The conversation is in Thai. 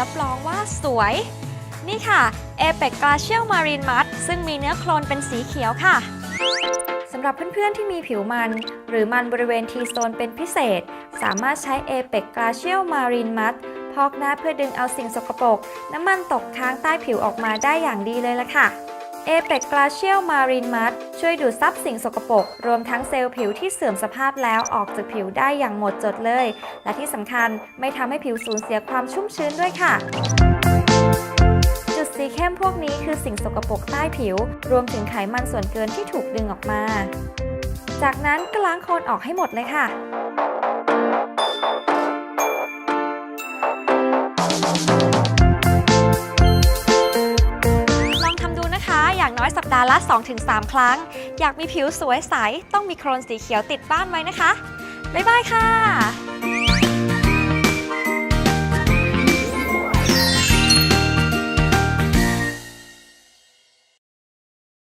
รับรองว่าสวย นี่ค่ะ a p e c Glacial Marine Mud ซึ่งมีเนื้อโคลนเป็นสีเขียวค่ะสำหรับเพื่อนๆ ที่มีผิวมัน หรือมันบริเวณ T-zone เป็นพิเศษ สามารถใช้ a p e c Glacial Marine Mud พอกหน้าเพื่อดึงเอาสิ่งสกปรก น้ำมันตกค้างใต้ผิวออกมาได้อย่างดีเลยละค่ะ a p e c Glacial Marine Mud ช่วยดูดซับสิ่งสกปรกรวมทั้งเซลล์ผิวที่เสื่อมสภาพแล้วออกจากผิวได้อย่างหมดจดเลย และที่สำคัญไม่ทำให้ผิวสูญเสียความชุ่มชื้นด้วยค่ะ จุดสีเข้มพวกนี้คือสิ่งสกปรกใต้ผิว รวมถึงไขมันส่วนเกินที่ถูกดึงออกมา จากนั้นก็ล้างโคลนออกให้หมดเลยค่ะ อยสัปดาห์ละ 2-3 ครั้ง อยากมีผิวสวยใส ต้องมีโครนสีเขียวติดบ้านไว้นะคะ บ๊ายบายค่ะ